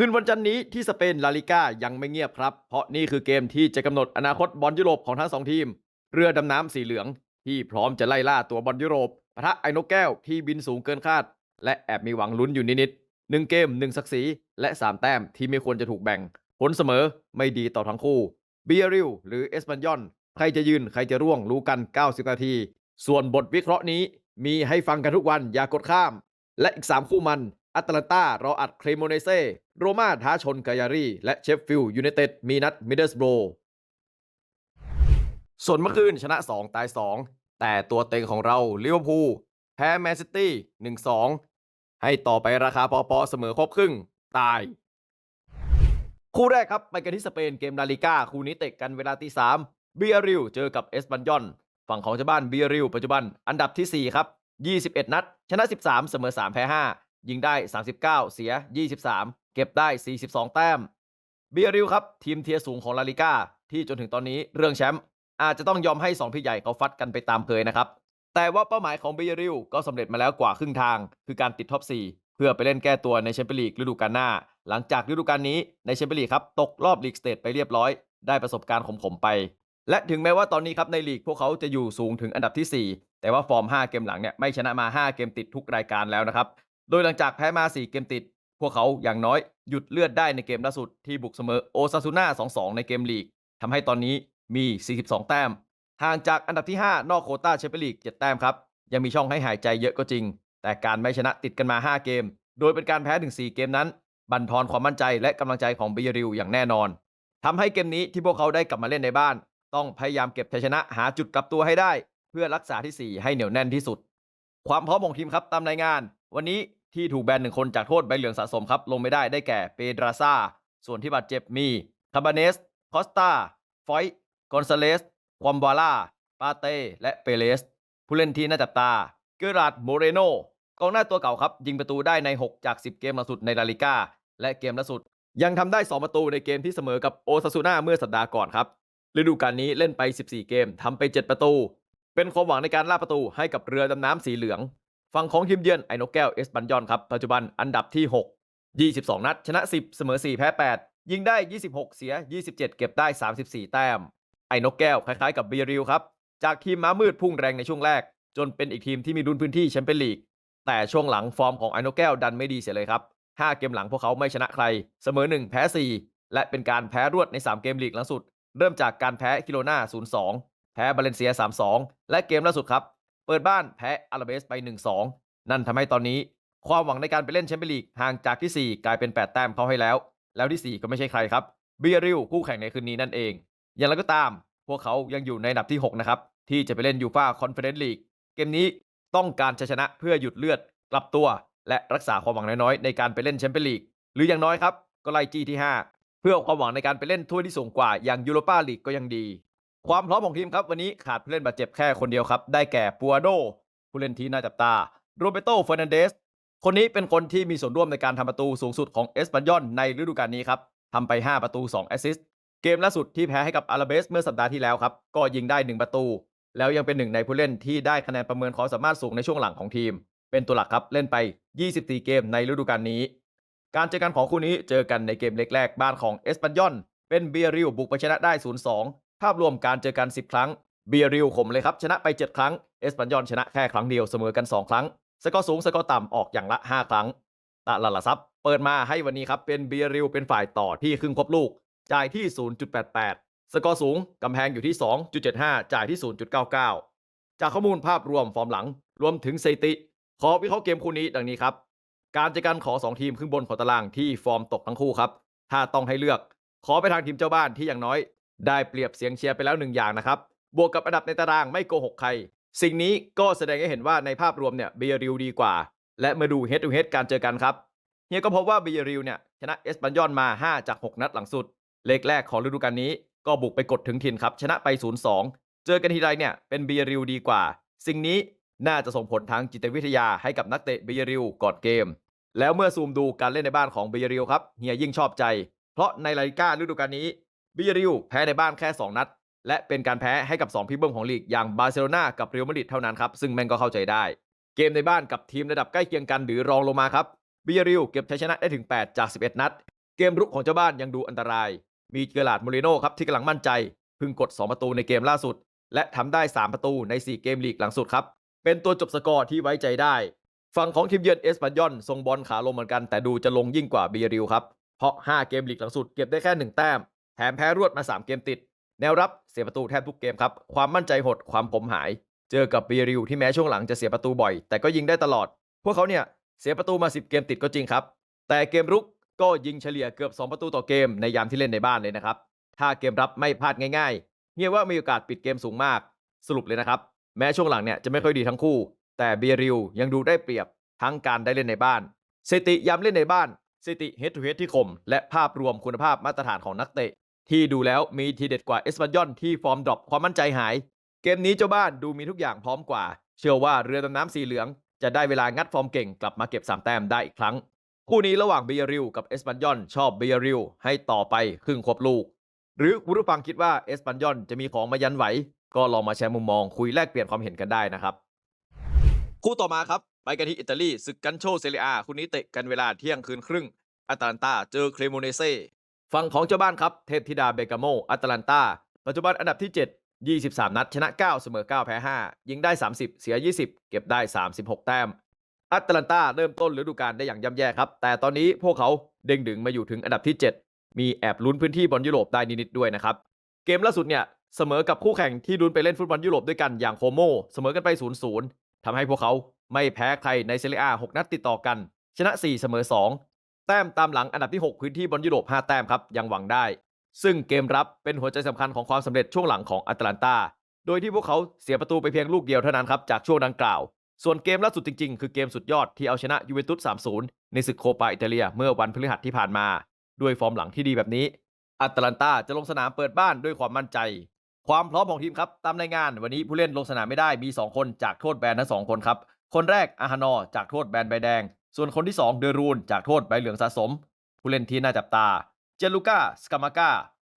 คืนวันจันนี้ที่สเปนลาลิก้ายังไม่เงียบครับ เพราะนี่คือเกมที่จะกำหนดอนาคตบอลยุโรปของทั้งสองทีม เรือดำน้ำสีเหลือง ที่พร้อมจะไล่ล่าตัวบอลยุโรปปะทะไอ้นกแก้วที่บินสูงเกินคาด และแอบมีหวังลุ้นอยู่นิดๆหนึ่งเกมหนึ่งศักดิ์ศรีและสามแต้มที่ไม่ควรจะถูกแบ่ง ผลเสมอไม่ดีต่อทั้งคู่เบียริลหรือเอสปันยอนใครจะยืนใครจะร่วงรู้กัน 90 นาที ส่วนบทวิเคราะห์นี้มีให้ฟังกันทุกวันอย่ากดข้าม และอีก 3 คู่มัน อัตแลนตารออัดเครโมเนเซ่โรม่าท้าชนกายารีและเชฟฟิลด์ยูไนเต็ดมีนัดมิดเดิลสโบรส่วนเมื่อคืนชนะ 2 ตาย 2 แต่ตัวเต็งของเราลิเวอร์พูลแพ้แมนซิตี้1-2 ให้ต่อไปราคาปอปเสมอครบครึ่ง ตาย คู่แรกครับ ไปกันที่สเปนเกมลาลิก้าคู่นี้เตะกันเวลาตีสามเบียริลเจอกับเอสปันยอน ฝั่งของเจ้าบ้านเบียริลปัจจุบันอันดับที่ 4 ครับ 21 นัด ชนะ 13 เสมอ 3 แพ้ 5 ยิงได้ 39 เสีย 23 เก็บได้ 42 แต้มเบียริลครับ ทีมเทียสูงของลาลิก้าที่จนถึงตอนนี้เรื่องแชมป์อาจจะต้องยอมให้ 2 พี่ใหญ่เขาฟัดกันไปตามเคยนะครับ แต่ว่าเป้าหมายของเบียริลก็สำเร็จมาแล้วกว่าครึ่งทาง คือการติดท็อป 4 เพื่อไปเล่นแก้ตัวในแชมเปี้ยนลีกฤดูกาลหน้า หลังจากฤดูกาลนี้ในแชมเปี้ยนลีกครับตกรอบลีกสเตทไปเรียบร้อย ได้ประสบการณ์ขมๆไป และถึงแม้ว่าตอนนี้ครับในลีกพวกเขาจะอยู่สูงถึงอันดับที่ 4 แต่ว่าฟอร์ม 5 เกมหลังเนี่ยไม่ชนะมา 5 เกมติดทุกรายการแล้วนะครับ โดยหลังจากแพ้มา 4 เกมติด พวกเขาอย่างน้อยหยุดเลือดได้ในเกมล่าสุดที่บุกเสมอโอซาซูน่า 2-2 ในเกมลีกทำให้ตอนนี้มี 42 แต้ม ห่างจากอันดับที่ 5 นอกโคต้าแชมเปี้ยนลีก 7 แต้มครับ ยังมีช่องให้หายใจเยอะก็จริง แต่การไม่ชนะติดกันมา 5 เกม โดยเป็นการแพ้ถึง 4 เกมนั้น บั่นทอนความมั่นใจและกำลังใจของเบียริลอย่างแน่นอนทำให้เกมนี้ที่พวกเขาได้กลับมาเล่นในบ้าน ต้องพยายามเก็บชัยชนะหาจุดกลับตัวให้ได้ เพื่อรักษาที่ 4 ให้เหนียวแน่นที่สุด ความพร้อมของทีมครับตามรายงาน วันนี้ ที่ถูกแบนหนึ่งคนจากโทษใบเหลืองสะสมครับ ลงไม่ได้ได้แก่เปดราซาส่วนที่บาดเจ็บมีคาบาเนส คอสตาฟอยกอนซาเลส ควอมบาล่า ปาเต้ และเปเรสผู้เล่นที่น่าจับตา เกอราดโมเรโนกองหน้าตัวเก่าครับ ยิงประตูได้ใน 6 จาก 10 เกมล่าสุดในลาลิก้า และเกมล่าสุด ยังทำได้ 2 ประตูในเกมที่เสมอกับโอซาซูน่าเมื่อสัปดาห์ก่อนครับ ฤดูกาลนี้เล่นไป 14 เกมทำไป 7 ประตู เป็นความหวังในการล่าประตูให้กับเรือดำน้ำสีเหลือง ฝั่งของทีมเยือนไอ้นกแก้วเอสบันยอนครับปัจจุบันอันดับที่ 6 22 นัด ชนะ 10 เสมอ 4 แพ้ 8 ยิงได้ 26 เสีย 27 เก็บได้ 34 แต้ม ไอ้นกแก้วคล้ายๆกับเบียริลครับ จากทีมม้ามืดพุ่งแรงในช่วงแรก จนเป็นอีกทีมที่มีดุลพื้นที่แชมเปี้ยนลีกแต่ช่วงหลังฟอร์มของไอ้นกแก้วดันไม่ดีเสียเลยครับ 5 เกมหลังพวกเขาไม่ชนะใคร เสมอ 1 แพ้ 4 และเป็นการแพ้รวดใน 3 เกมลีกหลังสุด เริ่มจากการแพ้กิโลนา0-2 แพ้บาเลนเซีย 3-2 และเกมล่าสุดครับ เปิดบ้านแพ้อาราเบสไป 1-2 นั่นทำให้ตอนนี้ความหวังในการไปเล่นแชมเปี้ยนลีกห่างจากที่ 4 กลายเป็น 8 แต้มเขาให้แล้ว แล้วที่ 4 ก็ไม่ใช่ใครครับเบียริลคู่แข่งในคืนนี้นั่นเอง อย่างไรก็ตาม พวกเขายังอยู่ในอันดับที่ 6 นะครับ ที่จะไปเล่นยูฟ่าคอนเฟอเรนซ์ลีกเกมนี้ต้องการชัยชนะเพื่อหยุดเลือดกลับตัว และรักษาความหวังน้อยๆในการไปเล่นแชมเปี้ยนลีกหรืออย่างน้อยครับก็ไล่จี้ที่ 5 เพื่อความหวังในการไปเล่นถ้วยที่สูงกว่าอย่างยูโรปาลีกก็ยังดี ความพร้อมของทีมครับวันนี้ขาดผู้เล่นบาดเจ็บแค่คนเดียวครับ ได้แก่ปัวโด ผู้เล่นที่น่าจับตาโรเบโตเฟอร์นันเดสคนนี้เป็นคนที่มีส่วนร่วมในการทำประตูสูงสุดของเอสปันยอนในฤดูกาลนี้ครับทำไป 5 ประตู 2 แอสซิสต์เกมล่าสุดที่แพ้ให้กับอาราเบสเมื่อสัปดาห์ที่แล้วครับ ก็ยิงได้ 1 ประตู แล้วยังเป็นหนึ่งในผู้เล่นที่ได้คะแนนประเมินความสามารถสูงในช่วงหลังของทีม เป็นตัวหลักครับเล่นไป 24 เกมในฤดูกาลนี้ การเจอกันของคู่นี้เจอกันในเกมเล็กแรกบ้านของเอสปันยอนเป็นเบียริลบุกไปชนะได้ 0-2 ภาพรวมการเจอกัน 10 ครั้ง เบียริลข่มเลยครับ ชนะไป 7 ครั้ง เอสปันยอนชนะแค่ครั้งเดียวเสมอกัน 2 ครั้ง สกอร์สูง สกอร์ต่ำออกอย่างละ 5 ครั้งตลาดหลักทรัพย์เปิดมาให้วันนี้ครับเป็นเบียริลเป็นฝ่ายต่อที่ครึ่งครบลูก จ่ายที่ 0.88 สกอร์สูงกำแพงอยู่ที่ 2.75 จ่ายที่ 0.99 จากข้อมูลภาพรวมฟอร์มหลัง รวมถึงสถิติ ขอวิเคราะห์เกมคู่นี้ดังนี้ครับ การเจอกันของ2ทีมครึ่งบนของตารางที่ฟอร์มตกทั้งคู่ครับ ถ้าต้องให้เลือก ขอไปทางทีมเจ้าบ้านที่อย่างน้อย ได้เปรียบเสียงเชียร์ไปแล้วหนึ่งอย่างนะครับ บวกกับอันดับในตารางไม่โกหกใคร สิ่งนี้ก็แสดงให้เห็นว่าในภาพรวมเนี่ยเบียริลดีกว่า และมาดูเฮด o ูเฮดการเจอกันครับเฮียก็พบว่าเบียริลเนี่ยชนะเอสปันยอนมา 5 จาก 6 นัดหลังสุด เลขแรกของฤดูกาลนี้ ก็บุกไปกดถึงถิ่นครับ ชนะไป 0-2 เจอกันทีไรเนี่ยเป็นเบียริลดีกว่า สิ่งนี้น่าจะส่งผลทางจิตวิทยาให้กับนักเตะเบียริลก่อนเกม แล้วเมื่อซูมดูการเล่นในบ้านของเบียริลครับเฮียยิ่งชอบใจ เพราะในลาลิก้าฤดูกาลนี้ บียริลแพ้ในบ้านแค่ 2 นัด และเป็นการแพ้ให้กับ 2 พี่เบิ้มของลีกอย่างบาร์เซโลนากับเรอัลมาดริดเท่านั้นครับ ซึ่งแม่งก็เข้าใจได้ เกมในบ้านกับทีมระดับใกล้เคียงกันหรือรองลงมาครับบียริลเก็บชัยชนะได้ถึง 8 จาก 11 นัด เกมรุกของเจ้าบ้านยังดูอันตราย มีเจอราดโมริโน่ครับที่กำลังมั่นใจเพิ่งกด 2 ประตูในเกมล่าสุด และทำได้ 3 ประตูใน 4 เกมลีกหลังสุดครับเป็นตัวจบสกอร์ที่ไว้ใจได้ฝั่งของทีมเยือนเอสปันยอนทรงบอลขาลงเหมือนกันแต่ดูจะลงยิ่งกว่าบียริลครับเพราะ 5 เกมลีกหลังสุดเก็บได้แค่ 1 แต้ม แถมแพ้รวดมา 3 เกมติด แนวรับเสียประตูแทบทุกเกมครับ ความมั่นใจหดความผมหาย เจอกับเบียริลที่แม้ช่วงหลังจะเสียประตูบ่อย แต่ก็ยิงได้ตลอด พวกเขาเนี่ยเสียประตูมา 10 เกมติดก็จริงครับ แต่เกมรุกก็ยิงเฉลี่ยเกือบ 2 ประตูต่อเกมในยามที่เล่นในบ้านเลยนะครับ ถ้าเกมรับไม่พลาดง่ายๆเฮียว่ามีโอกาสปิดเกมสูงมาก สรุปเลยนะครับ แม้ช่วงหลังเนี่ยจะไม่ค่อยดีทั้งคู่ แต่เบียริลยังดูได้เปรียบทั้งการได้เล่นในบ้านสติยามเล่นในบ้านสติเฮดทูเฮดที่คม และภาพรวมคุณภาพมาตรฐานของนักเตะ ที่ดูแล้วมีทีเด็ดกว่าเอสปันยอนที่ฟอร์มดรอปความมั่นใจหาย เกมนี้เจ้าบ้านดูมีทุกอย่างพร้อมกว่า เชื่อว่าเรือดำน้ำสีเหลือง จะได้เวลางัดฟอร์มเก่งกลับมาเก็บ 3 แต้มได้อีกครั้ง คู่นี้ระหว่างเบียริลกับเอสปันยอนชอบเบียริลให้ต่อไปครึ่งควบลูก หรือคุณผู้ฟังคิดว่าเอสปันยอนจะมีของมายันไหว ก็ลองมาแชร์มุมมองคุยแลกเปลี่ยนความเห็นกันได้นะครับคู่ต่อมาครับไปกันที่อิตาลีศึกกันโชเซเรียคู่นี้เตะกันเวลาเที่ยงคืนครึ่งอาตาลันตาเจอเครโมเนเซ่ ฝั่งของเจ้าบ้านครับ เทพธิดาเบกาโมอาตาลันตาปัจจุบันอันดับที่ 7 23 นัด ชนะ 9 เสมอ 9 แพ้ 5 ยิงได้ 30 เสีย 20 เก็บได้ 36 แต้มอาตาลันตาเริ่มต้นฤดูกาลได้อย่างย่ำแย่ครับ แต่ตอนนี้พวกเขาเด้งดึงมาอยู่ถึงอันดับที่ 7 มีแอบลุ้นพื้นที่บอลยุโรปได้นิดๆด้วยนะครับ เกมล่าสุดเนี่ยเสมอกับคู่แข่งที่ลุ้นไปเล่นฟุตบอลยุโรปด้วยกันอย่างโคโมเสมอกันไป 0-0ทำให้พวกเขาไม่แพ้ใครในเซเรียอา6นัดติดต่อกัน ชนะ 4 เสมอ 2 แต้มตามหลังอันดับที่ 6 พื้นที่บอลยุโรป 5 แต้มครับ ยังหวังได้ ซึ่งเกมรับเป็นหัวใจสำคัญของความสำเร็จช่วงหลังของอัตแลนตา โดยที่พวกเขาเสียประตูไปเพียงลูกเดียวเท่านั้นครับ จากช่วงดังกล่าว ส่วนเกมล่าสุดจริงๆ คือเกมสุดยอดที่เอาชนะยูเวนตุส 3-0 ในศึกโคปาอิตาเลียเมื่อวันพฤหัสที่ผ่านมา ด้วยฟอร์มหลังที่ดีแบบนี้ อัตแลนตาจะลงสนามเปิดบ้านด้วยความมั่นใจ ความพร้อมของทีมครับตามรายงานวันนี้ผู้เล่นลงสนามไม่ได้มี 2 คนจากโทษแบนทั้งสองคนครับคนแรกอาฮานอจากโทษแบนใบแดงส่วนคนที่ 2 เดรูนจากโทษใบเหลืองสะสม ผู้เล่นที่น่าจับตา เจลูก้าสกามาก้า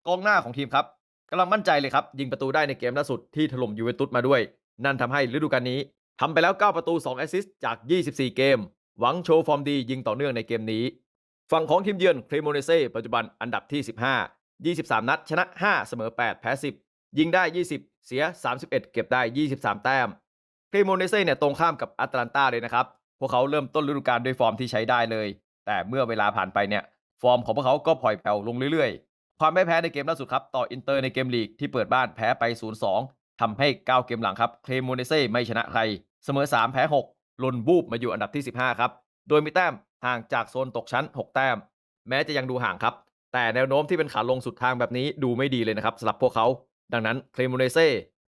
กองหน้าของทีมครับกำลังมั่นใจเลยครับ ยิงประตูได้ในเกมล่าสุดที่ถล่มยูเวนตุสมาด้วย นั่นทำให้ฤดูกาลนี้ทำไปแล้ว 9 ประตู 2 แอสซิสต์จาก 24 เกม หวังโชว์ฟอร์มดียิงต่อเนื่องในเกมนี้ ฝั่งของทีมเยือนเครโมเนเซ่ปัจจุบันอันดับที่ 15 23 นัด ชนะ 5 เสมอ 8 แพ้ 10 ยิงได้ 20 เสีย 31 เก็บได้ 23 แต้มเครโมเนเซ่เนี่ยตรงข้ามกับอัตแลนตาเลยนะครับ พวกเขาเริ่มต้นฤดูกาลด้วยฟอร์มที่ใช้ได้เลย แต่เมื่อเวลาผ่านไปเนี่ยฟอร์มของพวกเขาก็ผ่อยแผ่วลงเรื่อยๆ ความไม่แพ้ในเกมล่าสุดครับต่ออินเตอร์ในเกมลีกที่เปิดบ้านแพ้ไป 0-2ทำให้ 9 เกมหลังครับเครโมเนเซ่ไม่ชนะใคร เสมอ 3 แพ้ 6ลนบูบมาอยู่อันดับที่ 15 ครับ โดยมีแต้มห่างจากโซนตกชั้น 6 แต้ม แม้จะยังดูห่างครับ แต่แนวโน้มที่เป็นขาลงสุดทางแบบนี้ดูไม่ดีเลยนะครับสำหรับพวกเขา ดังนั้นเครโมเนเซ่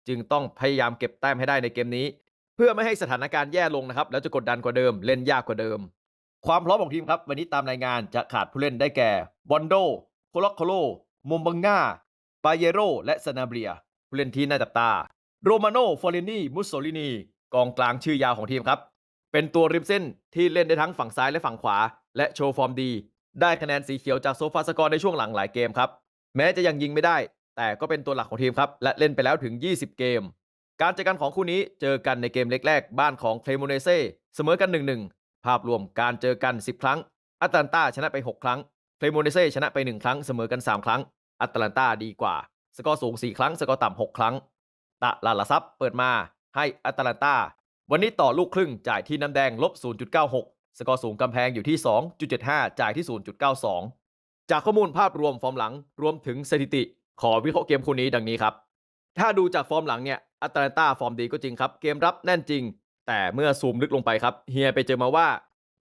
จึงต้องพยายามเก็บแต้มให้ได้ในเกมนี้ พื่อไม่ให้สถานการณ์แย่ลงนะครับ แล้วจะกดดันกว่าเดิม เล่นยากกว่าเดิม ความพร้อมของทีมครับ วันนี้ตามรายงานจะขาดผู้เล่นได้แก่บอนโดโคล็อกโคโลมมบังงาปาเยโรและซานาเบียผู้เล่นที่น่าจับตา โรมาโนฟอเรนีมุสโซลินีกองกลางชื่อยาวของทีมครับ เป็นตัวริมเส้นที่เล่นได้ทั้งฝั่งซ้ายและฝั่งขวา และโชว์ฟอร์มดี ได้คะแนนสีเขียวจากโซฟาสกอร์ในช่วงหลังหลายเกมครับ แม้จะยังยิงไม่ได้ แต่ก็เป็นตัวหลักของทีมครับ และเล่นไปแล้วถึง 20 เกม การเจอกันของคู่นี้เจอกันในเกมเล็กแรกบ้านของเคลโมเนเซ่เสมอกัน 1-1 ภาพรวมการเจอกัน 10 ครั้งอัตแลนตาชนะไป 6 ครั้งเคลโมเนเซ่ชนะไป 1 ครั้งเสมอกัน 3 ครั้งอัตแลนตาดีกว่า สกอร์สูง 4 ครั้ง สกอร์ต่ำ6 ครั้ง ตะลาลาซับเปิดมาให้อัตแลนตาวันนี้ต่อลูกครึ่งจ่ายที่น้ำแดงลบ 0.96 สกอร์สูงกำแพงอยู่ที่ 2.75 จ่ายที่ 0.92 จากข้อมูลภาพรวมฟอร์มหลังรวมถึงสถิติ ขอวิเคราะห์เกมคู่นี้ดังนี้ครับ ถ้าดูจากฟอร์มหลังเนี่ย อัตแลนตาฟอร์มดีก็จริงครับ เกมรับแน่นจริง แต่เมื่อซูมลึกลงไปครับเฮียไปเจอมาว่า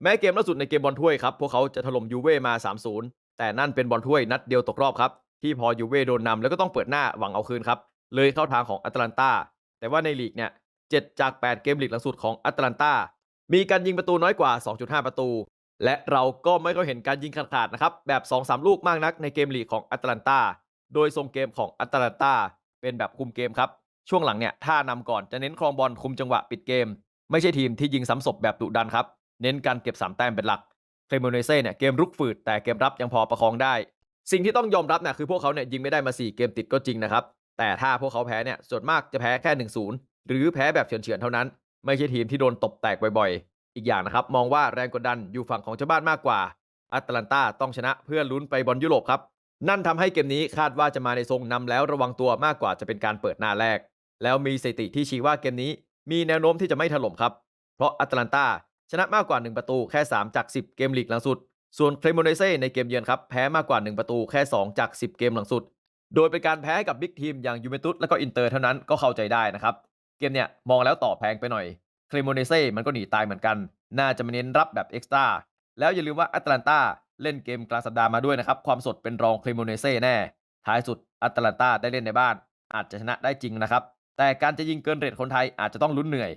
แม้เกมล่าสุดในเกมบอลถ้วยครับพวกเขาจะถล่มยูเว่มา 3-0 แต่นั่นเป็นบอลถ้วยนัดเดียวตกรอบครับที่พอยูเว่โดนนำแล้วก็ต้องเปิดหน้าหวังเอาคืนครับเลยเข้าทางของอัตแลนตาแต่ว่าในลีกเนี่ย7จาก 8 เกมลีกหลังสุดของอัตแลนตามีการยิงประตูน้อยกว่า 2.5 ประตู และเราก็ไม่ค่อยเห็นการยิงขาดๆนะครับแบบ 2-3 ลูกมากนักในเกมลีกของอัตแลนตาโดยทรงเกมของอัตแลนตาเป็นแบบคุมเกมครับ ช่วงหลังเนี่ยถ้านำก่อนจะเน้นครองบอลคุมจังหวะปิดเกม ไม่ใช่ทีมที่ยิงซ้ำศพแบบดุดันครับ เน้นการเก็บ 3 แต้มเป็นหลักเคลโมเนเซ่เนี่ยเกมรุกฝืดแต่เกมรับยังพอประคองได้ สิ่งที่ต้องยอมรับเนี่ยคือพวกเขาเนี่ยยิงไม่ได้มา 4 เกมติดก็จริงนะครับแต่ถ้าพวกเขาแพ้เนี่ยส่วนมากจะแพ้แค่ 1-0 หรือแพ้แบบเฉือนๆเท่านั้น ไม่ใช่ทีมที่โดนตบแตกบ่อยๆ อีกอย่างนะครับมองว่าแรงกดดันอยู่ฝั่งของเจ้าบ้านมากกว่าอัตแลนตาต้องชนะเพื่อลุ้นไปบอลยุโรปครับนั่นทำให้เกมนี้คาดว่าจะมาในทรงนำแล้วระวังตัวมากกว่าจะเป็นการเปิดหน้าแรก แล้วมีสถิติที่ชี้ว่าเกมนี้มีแนวโน้มที่จะไม่ถล่มครับ เพราะอัตแลนตาชนะมากกว่า 1 ประตูแค่ 3 จาก 10 เกมลีกหลังสุด ส่วนเคลโมเนเซ่ในเกมเยือนครับแพ้มากกว่า 1 ประตูแค่ 2 จาก 10 เกมหลังสุด โดยเป็นการแพ้ให้กับบิ๊กทีมอย่างยูเวนตุสและก็อินเตอร์เท่านั้นก็เข้าใจได้นะครับ เกมเนี่ยมองแล้วต่อแพงไปหน่อยเคลโมเนเซ่มันก็หนีตายเหมือนกัน น่าจะมาเน้นรับแบบเอ็กซ์ตร้าแล้วอย่าลืมว่าแอตแลนตาเล่นเกมกลางสัปดาห์มาด้วยนะครับความสดเป็นรองเคลโมเนเซ่แน่ท้ายสุดแอตแลนตาได้เล่นในบ้าน อาจจะชนะได้จริงนะครับ แต่การจะยิงเกินเรทคนไทยอาจจะต้องลุ้นเหนื่อย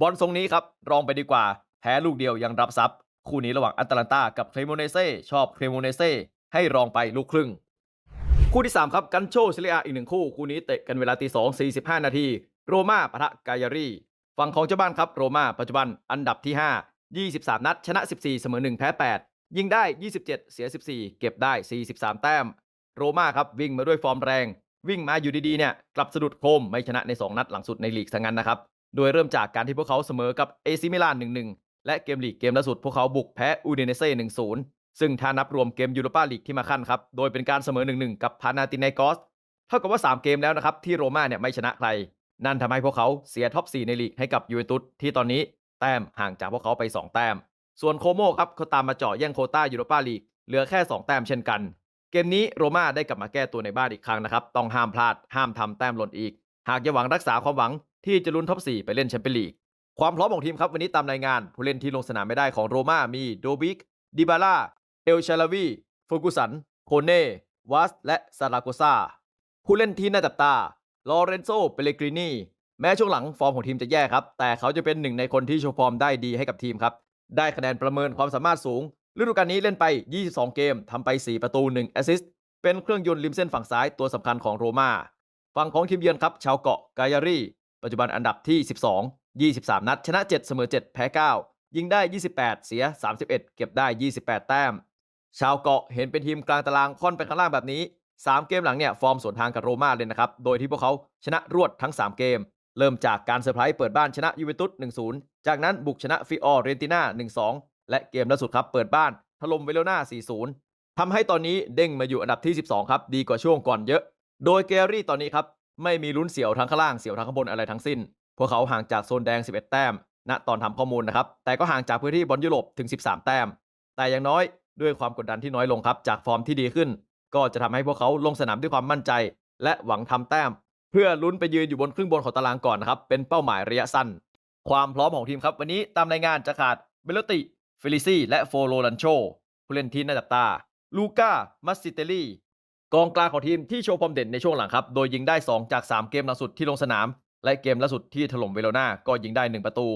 บอลทรงนี้ครับ รองไปดีกว่า แพ้ลูกเดียวยังรับซับคู่นี้ระหว่างแอตแลนตากับเคลโมเนเซ่ชอบเคลโมเนเซ่ให้รองไปลูกครึ่ง คู่ที่ 3 ครับ กันโชเซเรียอีกหนึ่งคู่ คู่นี้เตะกันเวลาตีสองสี่สิบห้านาที โรม่าปะทะกายารีฝั่งของเจ้าบ้านครับโรม่าปัจจุบันอันดับที่ 5 23 นัด ชนะ 14 เสมอ 1 แพ้ 8 ยิงได้ 27 เสีย 14 เก็บได้ 43 แต้ม โรม่าครับวิ่งมาด้วยฟอร์มแรง วิ่งมาอยู่ดีๆเนี่ยกลับสะดุดโคมไม่ชนะใน 2 นัดหลังสุดในลีกซะงั้นนะครับ โดยเริ่มจากการที่พวกเขาเสมอกับเอซิมิลาน1-1 และเกมลีกเกมล่าสุดพวกเขาบุกแพ้อูเดเนเซ่1-0 ซึ่งถ้านับรวมเกมยูโรปาลีกที่มาขั้นครับ โดยเป็นการเสมอ 1-1 กับพานาตินไนกอส เท่ากับว่า 3 เกมแล้วนะครับที่โรม่าเนี่ยไม่ชนะใคร นั่นทำให้พวกเขาเสียท็อป 4 ในลีกให้กับยูเวนตุสที่ตอนนี้แต้มห่างจากพวกเขาไป 2 แต้ม ส่วนโคโมครับเขาตามมาเจาะแย่งโคต้ายูโรปาลีกเหลือแค่ 2 แต้มเช่นกัน เกมนี้โรม่าได้กลับมาแก้ตัวในบ้านอีกครั้งนะครับ ต้องห้ามพลาด ห้ามทำแต้มหล่นอีก หากจะหวังรักษาความหวังที่จะลุ้นท็อป 4 ไปเล่นแชมเปี้ยนลีก ความพร้อมของทีมครับวันนี้ตามรายงาน ผู้เล่นที่ลงสนามไม่ได้ของโรม่ามีโดบิก ดิบาล่า เอลชาลาวีฟูกุสัน โคเน่ วัส และซาราโกซาผู้เล่นที่น่าจับตา ลอเรนโซ เปเลกรินี แม้ช่วงหลังฟอร์มของทีมจะแย่ครับ แต่เขาจะเป็นหนึ่งในคนที่โชว์ฟอร์มได้ดีให้กับทีมครับ ได้คะแนนประเมินความสามารถสูง ฤดูกาลนี้เล่นไป 22 เกมทำไป 4 ประตู 1 แอสซิสต์ เป็นเครื่องยนต์ริมเส้นฝั่งซ้ายตัวสำคัญของโรม่าฝั่งของทีมเยือนครับ ชาวเกาะกายารี ปัจจุบันอันดับที่ 12 23 นัด ชนะ 7 เสมอ 7 แพ้ 9 ยิงได้ 28 เสีย 31 เก็บได้ 28 แต้ม ชาวเกาะเห็นเป็นทีมกลางตารางค่อนไปข้างล่างแบบนี้ 3 เกมหลังเนี่ยฟอร์มสวนทางกับโรม่าเลยนะครับ โดยที่พวกเขาชนะรวดทั้ง 3 เกม เริ่มจากการเซอร์ไพรส์เปิดบ้านชนะยูเวนตุส 1-0 จากนั้นบุกชนะฟิออเรนติน่า1-2 และเกมล่าสุดครับเปิดบ้านถล่มเวโรนา 4-0 ทำให้ตอนนี้เด้งมาอยู่อันดับที่ 12 ครับ ดีกว่าช่วงก่อนเยอะ โดยเกรี่ตอนนี้ครับ ไม่มีลุ้นเสียวทางข้างล่างเสียวทางข้างบนอะไรทั้งสิ้น พวกเขาห่างจากโซนแดง 11 แต้ม ณ ตอนทำข้อมูลนะครับ แต่ก็ห่างจากพื้นที่บอลยุโรปถึง 13 แต้ม แต่อย่างน้อยด้วยความกดดันที่น้อยลงครับ จากฟอร์มที่ดีขึ้น ก็จะทำให้พวกเขาลงสนามด้วยความมั่นใจ และหวังทำแต้ม เพื่อลุ้นไปยืนอยู่บนครึ่งบนของตารางก่อนนะครับ เป็นเป้าหมายระยะสั้น ความพร้อมของทีมครับ วันนี้ตามรายงานจะขาดเบลติ เฟลิซี่และโฟโลลันโชผู้เล่นที่น่าจับตา ลูก้ามัสซิเตลี่กองกลางของทีมที่โชว์ความเด่นในช่วงหลังครับ โดยยิงได้ 2 จาก 3 เกมล่าสุดที่ลงสนาม และเกมล่าสุดที่ถล่มเวโรนาก็ยิงได้ 1 ประตู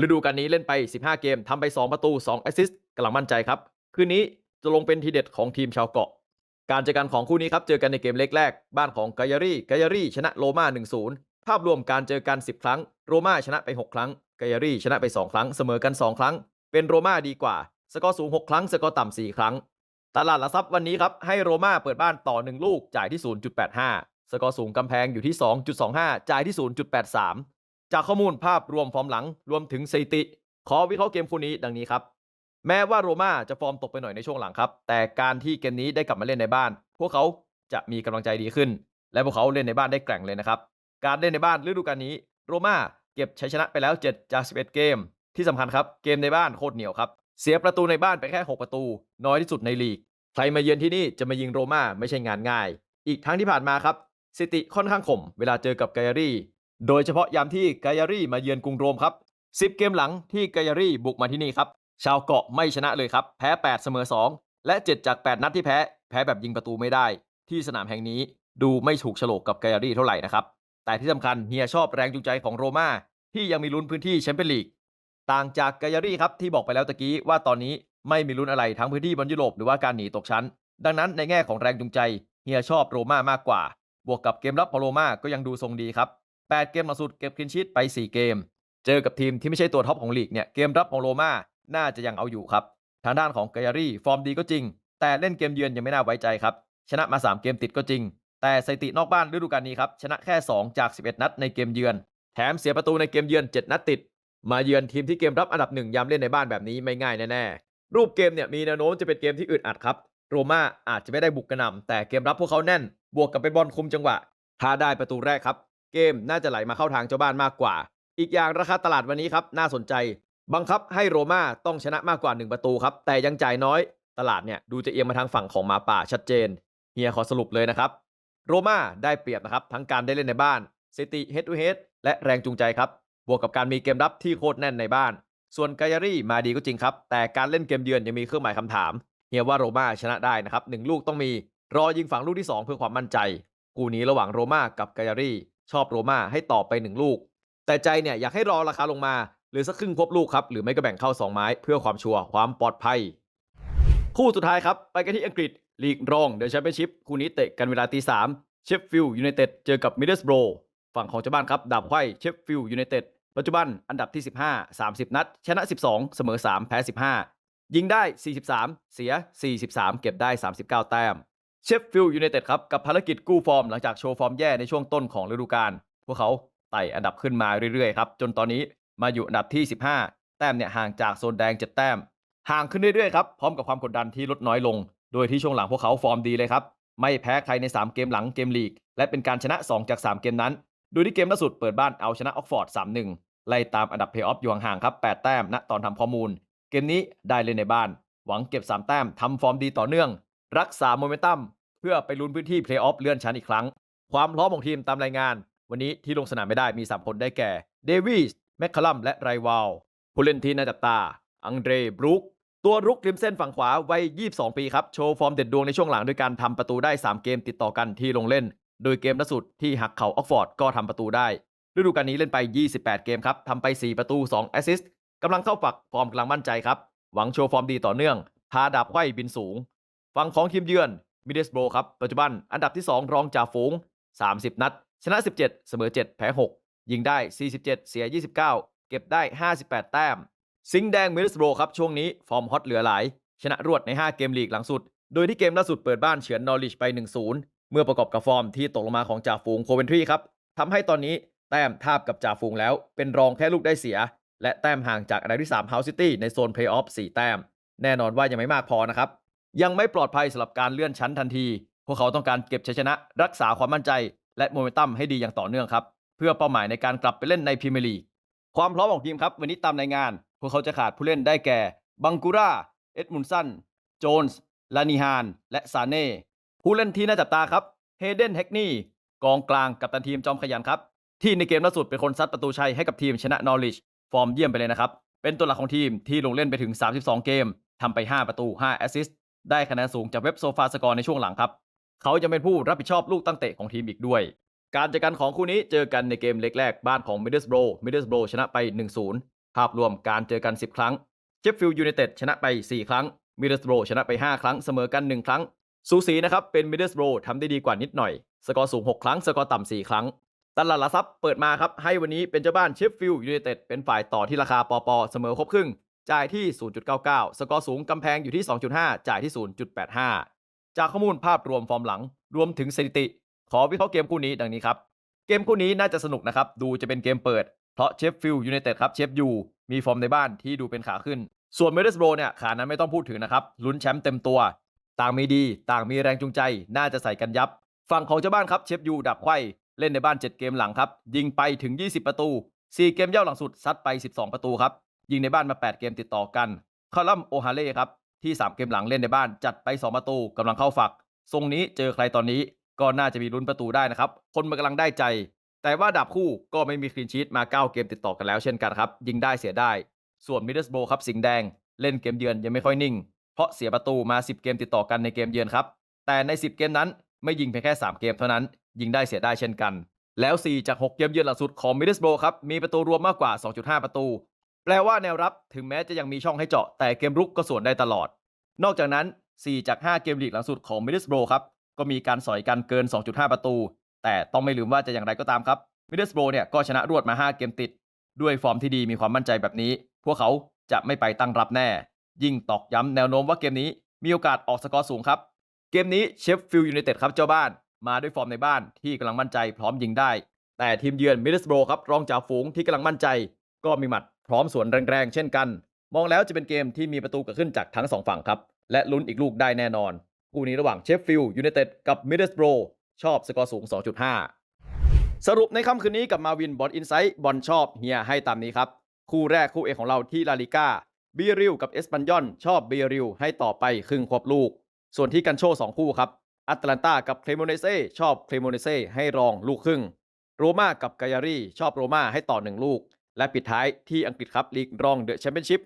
ฤดูกาลนี้เล่นไป 15 เกมทำไป 2 ประตู 2 แอสซิสต์กำลังมั่นใจครับ คืนนี้จะลงเป็นทีเด็ดของทีมชาวเกาะ การเจอกันของคู่นี้ครับ เจอกันในเกมเล็กแรก บ้านของกายารีกายารีชนะโรม่า 1-0 ภาพรวมการเจอกัน 10 ครั้ง โรม่าชนะไป 6 ครั้งกายารีชนะไป 2 ครั้ง เสมอกัน 2 ครั้ง เป็นโรม่าดีกว่า สกอร์สูง 6 ครั้ง สกอร์ต่ำ4ครั้ง ตลาดหลักทรัพย์วันนี้ครับ ให้โรม่าเปิดบ้านต่อ 1 ลูก จ่ายที่ 0.85 สกอร์สูงกำแพงอยู่ที่ 2.25 จ่ายที่ 0.83 จากข้อมูลภาพรวมฟอร์มหลังรวมถึงสถิติ ขอวิเคราะห์เกมคู่นี้ดังนี้ครับ แม้ว่าโรม่าจะฟอร์มตกไปหน่อยในช่วงหลังครับ แต่การที่เกมนี้ได้กลับมาเล่นในบ้าน พวกเขาจะมีกำลังใจดีขึ้น และพวกเขาเล่นในบ้านได้แกร่งเลยนะครับ การเล่นในบ้านฤดูกาลนี้ โรม่าเก็บชัยชนะไปแล้ว 7 จาก 11 เกม ที่สำคัญครับ เกมในบ้านโคตรเหนียวครับ เสียประตูในบ้านไปแค่ 6 ประตู น้อยที่สุดในลีก ใครมาเยือนที่นี่จะมายิงโรม่าไม่ใช่งานง่าย อีกทั้งที่ผ่านมาครับสิติค่อนข้างข่มเวลาเจอกับกายารีโดยเฉพาะยามที่กายารีมาเยือนกรุงโรมครับ10 เกมหลังที่กายารีบุกมาที่นี่ครับ ชาวเกาะไม่ชนะเลยครับ แพ้ 8 เสมอ 2 และ 7 จาก 8 นัดที่แพ้ แพ้แบบยิงประตูไม่ได้ ที่สนามแห่งนี้ดูไม่ถูกฉลกกับกายารีเท่าไหร่นะครับ แต่ที่สำคัญเฮียชอบแรงจูงใจของโรม่าที่ยังมีลุ้นพื้นที่แชมเปี้ยนลีก ต่างจากกายรี่ครับที่บอกไปแล้วตะกี้ว่าตอนนี้ไม่มีลุ้นอะไรทั้งพื้นที่บอลยุโรปหรือว่าการหนีตกชั้น ดังนั้นในแง่ของแรงจูงใจเฮียชอบโรม่ามากกว่า บวกกับเกมรับของโรม่าก็ยังดูทรงดีครับ 8 เกมล่าสุดเก็บคลีนชีตไป 4 เกม เจอกับทีมที่ไม่ใช่ตัวท็อปของลีกเนี่ยเกมรับของโรม่าน่าจะยังเอาอยู่ครับทางด้านของกายรี่ฟอร์มดีก็จริง แต่เล่นเกมเยือนยังไม่น่าไว้ใจครับชนะมา 3 เกมติดก็จริง แต่สถิตินอกบ้านฤดูกาลนี้ครับชนะแค่ 2 จาก 11 นัดในเกมเยือน แถมเสียประตูในเกมเยือน 7 นัดติด มาเยือนทีมที่เกมรับอันดับหนึ่งยามเล่นในบ้านแบบนี้ไม่ง่ายแน่รูปเกมเนี่ยมีแนวโน้มจะเป็นเกมที่อึดอัดครับ โรม่าอาจจะไม่ได้บุกกระหน่ำแต่เกมรับพวกเขาแน่น บวกกับเป็นบอลคุมจังหวะ ถ้าได้ประตูแรกครับ เกมน่าจะไหลมาเข้าทางเจ้าบ้านมากกว่า อีกอย่างราคาตลาดวันนี้ครับน่าสนใจ บังคับให้โรม่าต้องชนะมากกว่า 1 ประตูครับ แต่ยังจ่ายน้อย ตลาดเนี่ยดูจะเอียงมาทางฝั่งของหมาป่าชัดเจน เฮียขอสรุปเลยนะครับ โรม่าได้เปรียบนะครับทั้งการได้เล่นในบ้านสถิติ head to head และแรงจูงใจครับ บวกกับการมีเกมรับที่โคตรแน่นในบ้าน ส่วนกายารี่มาดีก็จริงครับ แต่การเล่นเกมเยือนยังมีเครื่องหมายคำถาม เฮียว่าโรม่าชนะได้นะครับหนึ่งลูกต้องมีรอยิงฝั่งลูกที่ 2 เพื่อความมั่นใจ กูนี้ระหว่างโรม่ากับกายารี่ ชอบโรม่าให้ตอบไป 1 ลูก แต่ใจเนี่ยอยากให้รอราคาลงมา หรือสักครึ่งครบลูกครับหรือไม่ก็แบ่งเข้า 2 ไม้เพื่อความชัวร์ความปลอดภัย คู่สุดท้ายครับ ไปกันที่อังกฤษลีกรองเดอะแชมเปี้ยนชิพคู่นี้เตะกันเวลาตีสามเชฟฟิลด์ยูไนเต็ดเจอกับมิดเดิลสโบรฝั่งของเจ้าบ้านครับดาบไขว้เชฟฟิลด์ยูไนเต็ด ปัจจุบันอันดับที่ 15 30 นัด ชนะ 12 เสมอ 3 แพ้ 15 ยิงได้ 43 เสีย 43 เก็บได้ 39 แต้ม เชฟฟิลด์ยูไนเต็ดครับ กับภารกิจกู้ฟอร์มหลังจากโชว์ฟอร์มแย่ในช่วงต้นของฤดูกาลพวกเขาไต่อันดับขึ้นมาเรื่อยๆครับ จนตอนนี้มาอยู่อันดับที่ 15 แต้มเนี่ยห่างจากโซนแดง 7 แต้ม ห่างขึ้นเรื่อยๆครับพร้อมกับความกดดันที่ลดน้อยลง โดยที่ช่วงหลังพวกเขาฟอร์มดีเลยครับไม่แพ้ใครใน 3 เกมหลังเกมลีก และเป็นการชนะ 2 จาก 3 เกมนั้น โดยที่เกมล่าสุดเปิดบ้านเอาชนะออกฟอร์ด 3-1 ไล่ตามอันดับเพย์ออฟอยู่ห่างๆครับ 8 แต้มณตอนทำข้อมูล เกมนี้ได้เล่นในบ้าน หวังเก็บ 3 แต้มทำฟอร์มดีต่อเนื่อง รักษาโมเมนตัมเพื่อไปลุ้นพื้นที่เพลย์ออฟเลื่อนชั้นอีกครั้ง ความพร้อมของทีมตามรายงาน วันนี้ที่ลงสนามไม่ได้มี 3 คนได้แก่เดวิสแมคคัลลัมและไรวาลผู้เล่นที่น่าจับตา อังเดรบรูคตัวรุกริมเส้นฝั่งขวาวัย 22 ปีครับ โชว์ฟอร์มเด็ดดวงในช่วงหลังด้วยการทำประตูได้ 3 เกมติดต่อกันที่ลงเล่น โดยเกมล่าสุดที่หักเข่าออกฟอร์ดก็ทำประตูได้ฤดูกาลนี้เล่นไป 28 เกมครับทำไป 4 ประตู 2 แอสซิสต์กำลังเข้าฝักฟอร์มกำลังมั่นใจครับ หวังโชว์ฟอร์มดีต่อเนื่องพาดาบไขว้บินสูง ฝั่งของทีมเยือนมิดเดิลสโบรครับ ปัจจุบันอันดับที่ 2 รองจากฝูง 30 นัด ชนะ 17 เสมอ 7 แพ้ 6 ยิงได้ 47 เสีย 29 เก็บได้ 58 แต้ม สิงห์แดงมิดเดิลสโบรครับ ช่วงนี้ฟอร์มฮอตเหลือหลาย ชนะรวดใน 5 เกมลีกหลังสุด โดยที่เกมล่าสุดเปิดบ้านเฉือนนอริชไป 1-0 เมื่อประกอบกับฟอร์มที่ตกลงมาของจ่าฝูงโคเวนทรีครับทำให้ตอนนี้แต้มทาบกับจ่าฝูงแล้ว เป็นรองแค่ลูกได้เสีย และแต้มห่างจากอันดับที่3 House City ในโซนเพลย์ออฟ4แต้ม แน่นอนว่ายังไม่มากพอนะครับ ยังไม่ปลอดภัยสำหรับการเลื่อนชั้นทันที พวกเขาต้องการเก็บชัยชนะ รักษาความมั่นใจ และโมเมนตัมให้ดีอย่างต่อเนื่องครับ เพื่อเป้าหมายในการกลับไปเล่นในพรีเมียร์ลีกความพร้อมของทีมครับวันนี้ตามรายงาน พวกเขาจะขาดผู้เล่นได้แก่บังกูราเอ็ดมุนสันโจนส์ลานิฮานและซาเน่ ผู้เล่นที่น่าจับตาครับเฮเดนเฮกนี่กองกลางกับตันทีมจอมขยันครับ ที่ในเกมล่าสุดเป็นคนซัดประตูชัยให้กับทีมชนะนอริชฟอร์มเยี่ยมไปเลยนะครับ เป็นตัวหลักของทีมที่ลงเล่นไปถึง 32 เกมทำไป 5 ประตู 5 แอสซิสต์ได้คะแนนสูงจากเว็บโซฟาสกอร์ในช่วงหลังครับ เขาจะเป็นผู้รับผิดชอบลูกตั้งเตะของทีมอีกด้วย การเจอกันของคู่นี้เจอกันในเกมเล็กแรกบ้านของมิดเดิลสโบรมิดเดิลสโบรชนะไป 1-0 ภาพรวมการเจอกัน 10 ครั้งเจฟฟิลด์ยูไนเต็ดชนะไป 4 ครั้งมิดเดิลสโบรชนะไป 5 ครั้งเสมอกัน 1 ครั้ง สูสีนะครับเป็นมิดเดิลสโบรทำได้ดีกว่านิดหน่อย สกอร์สูง 6 ครั้ง สกอร์ต่ำ4 ครั้ง ตลาดหลักทรัพย์เปิดมาครับ ให้วันนี้เป็นเจ้าบ้านเชฟฟิลด์ยูไนเต็ดเป็นฝ่ายต่อที่ราคาปอปอเสมอครบครึ่ง จ่ายที่ 0.99 สกอร์สูงกำแพงอยู่ที่ 2.5 จ่ายที่ 0.85 จากข้อมูลภาพรวมฟอร์มหลัง รวมถึงสถิติ ขอวิเคราะห์เกมคู่นี้ดังนี้ครับเกมคู่นี้น่าจะสนุกนะครับดูจะเป็นเกมเปิดเพราะเชฟฟิลด์ยูไนเต็ดครับเชฟยูมีฟอร์มในบ้านที่ดูเป็นขาขึ้น ส่วนเมเดสโบรเนี่ยขานั้นไม่ต้องพูดถึงนะครับลุ้นแชมป์เต็มตัว ต่างมีดี ต่างมีแรงจูงใจ น่าจะใส่กันยับ ฝั่งของเจ้าบ้านครับเชฟยูดับไขว้เล่นในบ้าน 7 เกมหลังครับ ยิงไปถึง 20 ประตู 4 เกมเย่าหลังสุดซัดไป 12 ประตูครับ ยิงในบ้านมา 8 เกมติดต่อกันคาลัมโอฮาเล่ครับ ที่ 3 เกมหลังเล่นในบ้านจัดไป 2 ประตูกำลังเข้าฝัก ทรงนี้เจอใครตอนนี้ก็น่าจะมีลุ้นประตูได้นะครับ คนมันกำลังได้ใจ แต่ว่าดาบคู่ก็ไม่มีคลีนชีตมา 9 เกมติดต่อกันแล้วเช่นกันครับ ยิงได้เสียได้ ส่วนมิดเดิลสโบครับสิงห์แดง เล่นเกมเยือนยังไม่ค่อยนิ่ง เพราะเสียประตูมา 10 เกมติดต่อกันในเกมเยือนครับ แต่ใน 10 เกมนั้นไม่ยิงเพียงแค่ 3 เกมเท่านั้น ยิงได้เสียได้เช่นกัน แล้ว 4 จาก 6 เกมเยือนหลังสุดของมิดเดิลสโบครับมีประตูรวมมากกว่า 2.5 ประตู แปลว่าแนวรับถึงแม้จะยังมีช่องให้เจาะแต่เกมรุกก็สวนได้ตลอด นอกจากนั้น 4 จาก 5 เกมลีกหลังสุดของมิดเดิลสโบครับก็มีการสอยกันเกิน 2.5 ประตู แต่ต้องไม่ลืมว่าจะอย่างไรก็ตามครับมิดเดิลสโบเนี่ยก็ชนะรวดมา 5 เกมติด ด้วยฟอร์มที่ดีมีความมั่นใจแบบนี้ พวกเขาจะไม่ไปตั้งรับแน่ ยิ่งตอกย้ำแนวโน้มว่าเกมนี้มีโอกาสออกสกอร์สูงครับ เกมนี้เชฟฟิลด์ยูไนเต็ดครับเจ้าบ้านมาด้วยฟอร์มในบ้านที่กำลังมั่นใจพร้อมยิงได้ แต่ทีมเยือนมิดเดิลสโบรครับรองจ่าฝูงที่กำลังมั่นใจ ก็มีหมัดพร้อมสวนแรงๆเช่นกัน มองแล้วจะเป็นเกมที่มีประตูเกิดขึ้นจากทั้งสองฝั่งครับ และลุ้นอีกลูกได้แน่นอนคู่นี้ระหว่างเชฟฟิลด์ยูไนเต็ดกับมิดเดิลสโบรชอบสกอร์สูง 2.5 สรุปในค่ำคืนนี้กับมาวินบอลอินไซต์บอลชอบเฮียให้ตามนี้ครับคู่แรกคู่เอกของเราที่ลาลิก้า บียริลกับเอสปันยอนชอบเบียริลให้ต่อไปครึ่งควบลูก ส่วนที่กันโช2คู่ครับอัตแลนตากับเคลโมเนเซ่ชอบเคลโมเนเซ่ให้รองลูกครึ่ง โรม่ากับกายารีชอบโรม่าให้ต่อ1ลูก และปิดท้ายที่อังกฤษครับลีกรองเดอะแชมเปี้ยนชิพ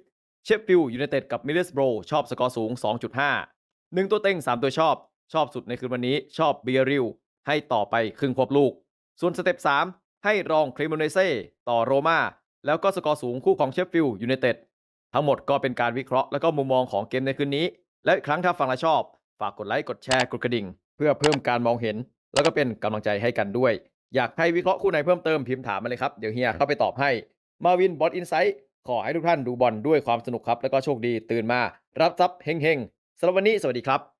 เชฟฟิลด์ยูไนเต็ดกับมิดเดิลสโบรชอบสกอร์สูง 2.5 1 ตัวเต็ง 3 ตัวชอบ ชอบสุดในคืนวันนี้ชอบเบียริลให้ต่อไปครึ่งควบลูก ส่วนสเต็ป3ให้รองเคลโมเนเซ่ต่อโรม่าแล้วก็สกอร์สูงคู่ของเชฟฟิลด์ยูไนเต็ด ทั้งหมดก็เป็นการวิเคราะห์และก็มุมมองของเกมในคืนนี้ และอีกครั้งถ้าฟังและชอบ ฝากกดไลค์กดแชร์กดกระดิ่ง เพื่อเพิ่มการมองเห็น แล้วก็เป็นกำลังใจให้กันด้วย อยากให้วิเคราะห์คู่ไหนเพิ่มเติมพิมพ์ถามมาเลยครับเดี๋ยวเฮียเข้าไปตอบให้มาวินบอลอินไซต์ขอให้ทุกท่านดูบอลด้วยความสนุกครับแล้วก็โชคดีตื่นมา รับทรัพย์เฮงๆสำหรับวันนี้สวัสดีครับ